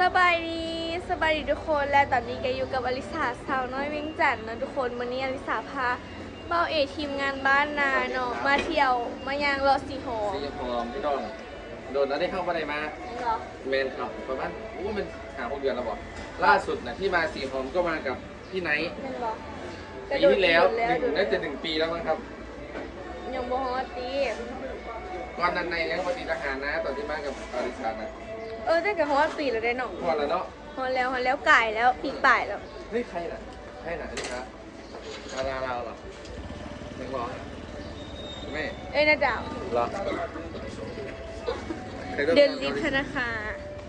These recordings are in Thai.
สบายดีสบายดีทุกคนและตอนนี้ก็อยู่กับอลิสาสาวน้อยเวียงจันทน์นะทุกคนวันนี้อลิสาพาเบ้าเอทีมงานบ้านนาเนาะมาเที่ยวมายางรอสีหอมสีหอมพี่น้องโดนแล้วได้เข้ามาไหนมาเหรอเมนครับประมาณอู้มันหาหกเดือนแล้วบอกล่าสุดนะที่มาสีหอมก็มากับพี่ไนท์เป็นเหรอปีที่แล้วกระโดดหนึ่งโดดน่าจะหนึ่งปีแล้วมั้งครับยังบ่ฮอตตีก่อนนั้นในยังปฏิทหารนะตอนที่มากับอาริสานะ เออแต่ก็ฮอตปีแล้วได้เนาะก่อนแล้วเนาะฮอตแล้วฮอตแล้วไก่แล้วปีกป่ายแล้วเฮ้ยใครน่ะใครน่ะอาริสาดาราเราเหรอไม่บอกแม่เอ้ยนาดาวเหรอใครต้องเดินการลิฟต์ธนาคาร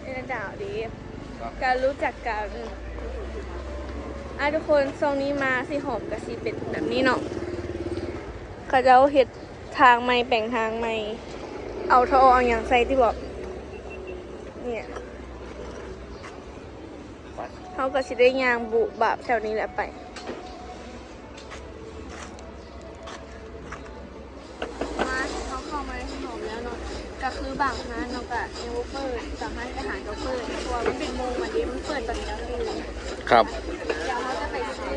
เอ้ยนาดาวดีเหรอการรู้จักกันอะทุกคนทรงนี้มาสีหอมกับสีเป็นแบบนี้เนาะเขาจะเอาเห็ดทางไม่แป่งทางไม่เอาทอเอาอย่างใส่ที่บอก เนี่ยไปเขาก็สิได้ยางบุบาบแถวนี้แหละไปมาเขาเข้ามาในขนมแล้วเนาะก็คือบางร้านเนาะก็ยังบ่เปิดสามารถไปหาก็เปิดเพราะว่ามันเป็นโมงวันนี้มันเปิดตอนนี้แล้วอยู่ครับ เดี๋ยวเราจะไปซื้อ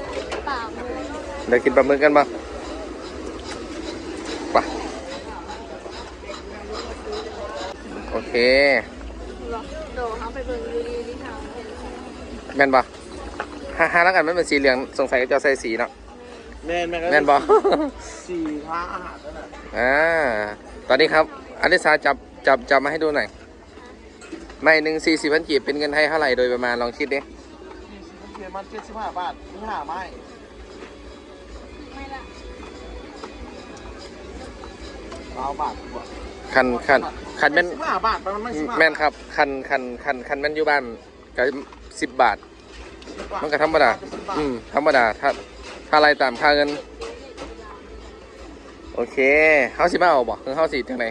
ป่าหมูเดี๋ยวกินปลาหมึกกันปะไปโอเค หรอเดี๋ยวเขาไปเบิ่งดูดีที่ทางแม่นปะฮ่าฮ่าแล้วกันมันเป็นสีเหลืองสงสัยจะใส่สีเนาะแม่นแม่นแม่นปะสี่พระอาหารนั่นน่ะอ่าตอนนี้ครับอลิสาจับจับจับมาให้ดูหน่อยไม่หนึ่งสี่สิบพันกีบเป็นเงินไทยเท่าไหร่โดยประมาณลองคิดดิสี่สิบเพียมันเจ็ดสิบห้าบาทมีห้าไม้ไม่ละเก้าบาทกว่า คันคันคันแม่นสิบห้าบาทประมาณไม่สิบห้าแม่นครับ คันคันคันคันแม่นอยู่บ้านก็สิบบาท มันก็ธรรมดา อืมธรรมดา ถ้าถ้าอะไรตามค่าเงิน โอเคเฮาสิมาเอาบ่คือเฮาสิจังได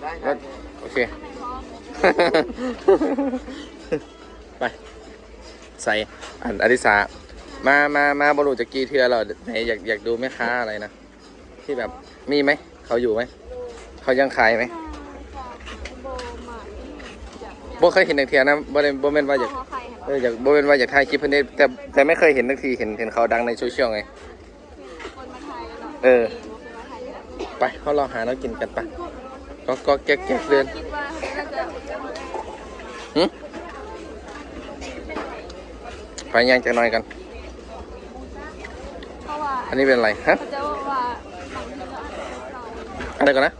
ได้รได้ถโอเค ไป ใส่อันอดิสามามามาบรูจะกี่เทือเราไหนอยากอยากดูแม่ค้าอะไรนะ ที่แบบมีไหม เขาอยู่ไหม เขายังขายไหมโบมาอยากบ่เคยเห็นนักเทียนะบ่ได้บ่แม่นว่าอยากขอใครเห็นเอออยากบ่เป็นว่าอยากถ่ายคลิปเพิ่นได้แต่แต่ไม่เคยเห็นทักทีเห็นเห็นเขาดังในโซเชียลไงคนมาไทยแล้วเนาะเออคนมาไทยแล้วไปเขาลองหาแล้วกินกันปะก็ก็แก๊กแก๊กเดินคิดว่าน่าจะหึไปย่างจะน้อยกันเพราะว่าอันนี้เป็นอะไรฮะเขาจะว่าบางทีเราอาจจะเราอะไรกันนะ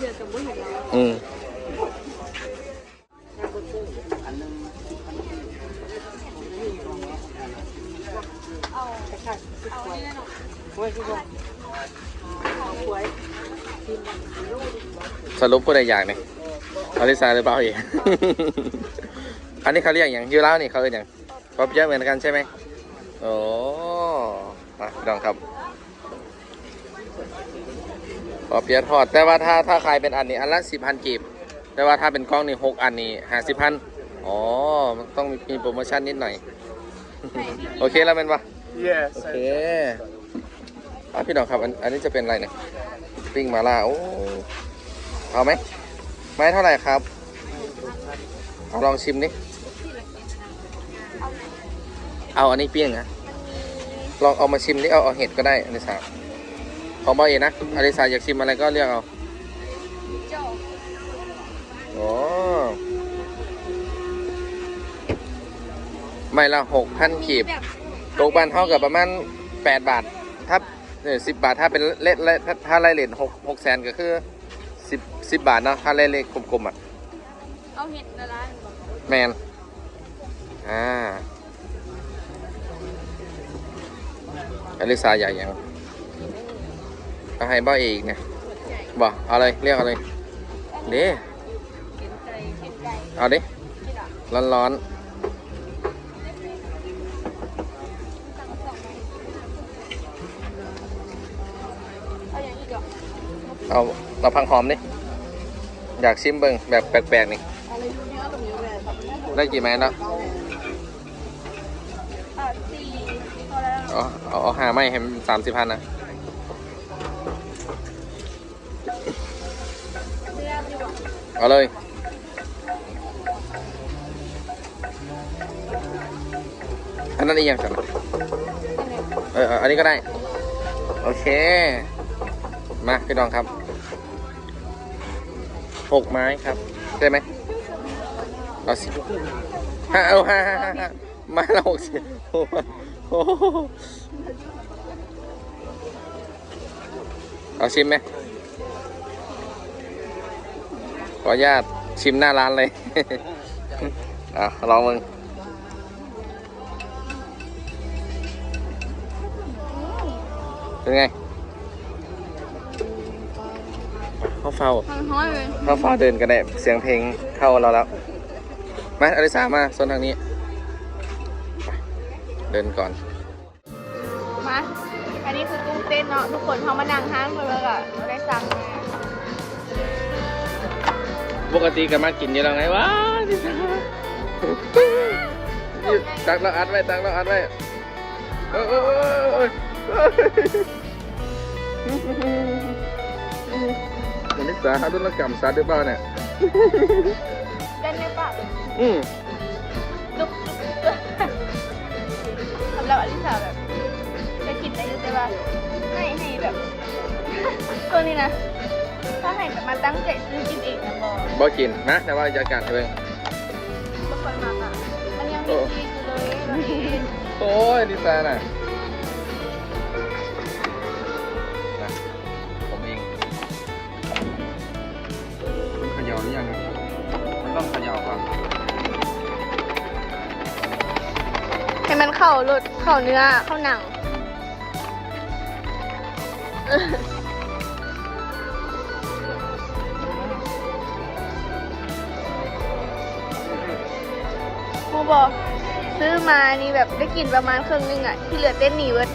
มาอาจจะกับบ่เห็นเราอืมเอาเอานี่แน่นอนสรุปผู้ใดอยากเนี่ยอลิซาหรือเปล่าอีกอันนี้เขาเรียกอย่างยูแล้วนี่เขาเรียกอย่างป๊อปเยอะเหมือนกันใช่ไหมโอ้มาพี่น้องครับ ป๊อปเปียะทอด แต่ว่าถ้าถ้าขายเป็นอันนี้อันละสิบพันกีบ แต่ว่าถ้าเป็นกล้องนี่หกอันนี่ห้าสิบพันอ๋อมันต้องมีโปรโมชั่นนิดหน่อย โอเคแล้วเป็นปะเย้โอเคอะพี่น้องครับอันอันนี้จะเป็นอะไรเนี่ยปิ้งมาล่าโอ้เอาไหมไม้เท่าไหร่ครับเอาลองชิมดิเอาอันนี้เปี้ยงนะลองเอามาชิมดิเอาเอาเห็ดก็ได้อลิสา ของเบาเองนะอลิสาอยากชิมอะไรก็เลือกเอาเจ้าโอ้ไม่ละหกพันขีบแบบตกบ้านเท่ากับประมาณแปดบาท ถ้าเนี่ยสิบบาท ถ้าเป็นเละเละถ้าถ้าไล่เลนหกหกแสนก็คือสิบสิบบาทเนาะถ้าไล่เลขกลมๆอะ เอาเห็ดละลายบอกแมน อ่าอลิซาใหญ่ยัง ก็ให้บ้าเอกเนี่ยหัวใจบอกเอาเลยเรียกเอาเลยเด้เห็นใจเห็นใจเอาดิที่หลังร้อนร้อนเอาอย่างนี้ก่อนๆเอาเราพังหอมดิอยากชิมเบิ้งแบบแปลกๆนี่อะไรดูเนี่ยตรงนี้เลยครับได้กี่ไม้แล้วอ่าสี่พอแล้วเอาเอาเอาหาไม้ให้สามสิบพันนะ เอาเลยอันนั้นอีกอย่างสันเอออันนี้ก็ได้ โอเค มาพี่น้องครับหกไม้ครับได้ไหมเอาสิห้าเอาห้าห้าห้าห้าไม้ละหกสิบโอ้โหโอ้โหเอาชิมไหมข ออนุญาตชิมหน้าร้านเลย อะลองมึงเป็นไงเข้าเฝ้ามันห้อยเลยเข้าเฝ้าเดินกันได้เสียงเพลงเข้าเราแล้วมาอลิสามาโซนทางนี้ไปเดินก่อน มา อันนี้คือกุ้งเต้นเนาะทุกคนเขามานั่งห้างเลยแล้วก็ได้สั่งมา ปกติกันมากินอยังไงวะตักเราอัดไว้ตักเราอัดไว้เออเออเออเออเอออลิสาดุลกรรมสัตว์หรือเปล่าเนี่ยเต้นได้ปะอืมลุกลุกลุกสำหรับอลิสาแบบจะกินได้อยุ่แต่ว่าให้ให้แบบตัวนี้นะ ถ้าให้แบบมาตั้งใจซื้อกินเอง บอกบ่กินนะแต่ว่าจะกัดเองไม่ค่อยมากอะมันยังมีชีสอยู่เลยวันนี้โอ้ยอลิสาน่ะนะผมเองมันเขย่าหรือยังอะมันต้องเขย่าก่อนให้มันเข้ารสเข้าเนื้อเข้าหนัง บอกซื้อมานี่แบบได้กินประมาณครึ่งนึงอะที่เหลือเต้นหนีเวิร์ด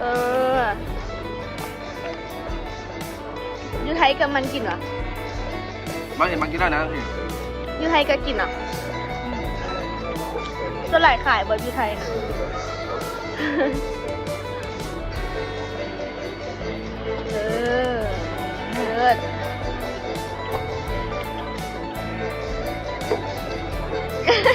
เอออยูไทยกับมันกินเหรอมาเห็นมากินได้นะพี่อยูไทยก็กินเหรอก็หลายขายบนยูไทยนะ